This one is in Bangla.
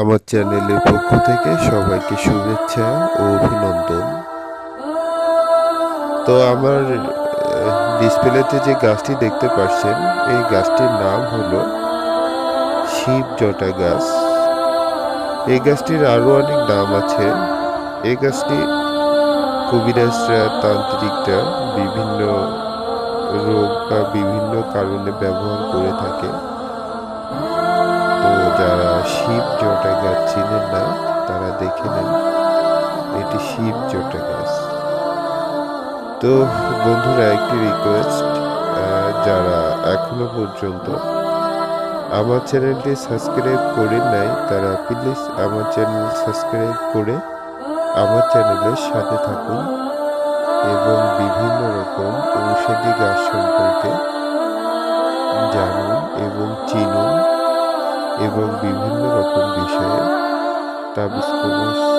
আমার চ্যানেলের পক্ষ থেকে সবাইকে শুভেচ্ছা ও অভিনন্দন। তো আমার ডিসপ্লেতে যে গাছটি দেখতে পাচ্ছেন, এই গাছটির নাম হলো শিব জটা গাছ। এই গাছটির আরও অনেক নাম আছে। এই গাছটি কবিরাজরা তান্ত্রিকরা বিভিন্ন রোগ বা বিভিন্ন কারণে ব্যবহার করে থাকে। শিব জটা গাছ চিনেন না? তারা দেখে নেন, এটি শিব জটা গাছ। তো বন্ধুরা, একটি রিকোয়েস্ট যারা এখনও পর্যন্ত আমার চ্যানেলটি সাবস্ক্রাইব করে নাই, তারা প্লিজ আমার চ্যানেল সাবস্ক্রাইব করে আমার চ্যানেলের সাথে থাকুন এবং বিভিন্ন রকম ঔষধি গাছ সম্পর্কে এবং বিভিন্ন রকম বিষয়ে তাবিজ কবচ